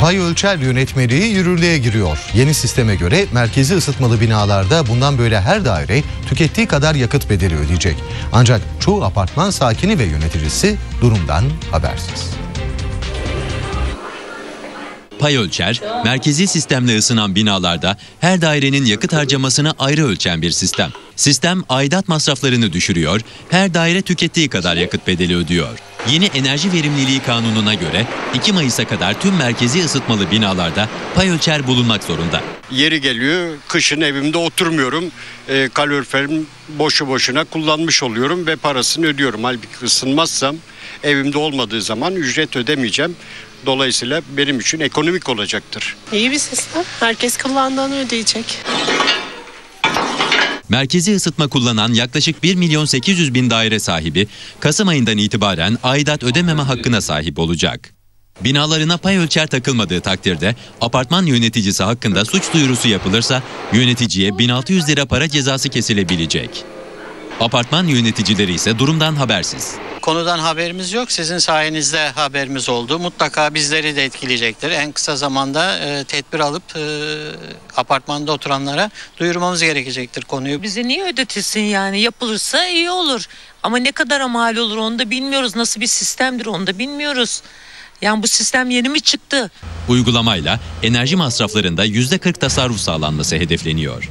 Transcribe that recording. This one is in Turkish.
Pay ölçer yönetmeliği yürürlüğe giriyor. Yeni sisteme göre merkezi ısıtmalı binalarda bundan böyle her daire tükettiği kadar yakıt bedeli ödeyecek. Ancak çoğu apartman sakini ve yöneticisi durumdan habersiz. Pay ölçer, merkezi sistemle ısınan binalarda her dairenin yakıt harcamasını ayrı ölçen bir sistem. Sistem aidat masraflarını düşürüyor, her daire tükettiği kadar yakıt bedeli ödüyor. Yeni enerji verimliliği kanununa göre 2 Mayıs'a kadar tüm merkezi ısıtmalı binalarda pay ölçer bulunmak zorunda. Yeri geliyor kışın evimde oturmuyorum. E, kaloriferimi boşu boşuna kullanmış oluyorum ve parasını ödüyorum. Halbuki ısınmazsam evimde olmadığı zaman ücret ödemeyeceğim. Dolayısıyla benim için ekonomik olacaktır. İyi bir sistem. Herkes kullandığını ödeyecek. Merkezi ısıtma kullanan yaklaşık 1 milyon 800 bin daire sahibi Kasım ayından itibaren aidat ödememe hakkına sahip olacak. Binalarına pay ölçer takılmadığı takdirde apartman yöneticisi hakkında suç duyurusu yapılırsa yöneticiye 1600 lira para cezası kesilebilecek. Apartman yöneticileri ise durumdan habersiz. Konudan haberimiz yok. Sizin sayenizde haberimiz oldu. Mutlaka bizleri de etkileyecektir. En kısa zamanda e, tedbir alıp e, apartmanda oturanlara duyurmamız gerekecektir konuyu. Bize niye ödetilsin yani yapılırsa iyi olur. Ama ne kadar mal olur onu da bilmiyoruz. Nasıl bir sistemdir onu da bilmiyoruz. Yani bu sistem yeni mi çıktı? Uygulamayla enerji masraflarında %40 tasarruf sağlanması hedefleniyor.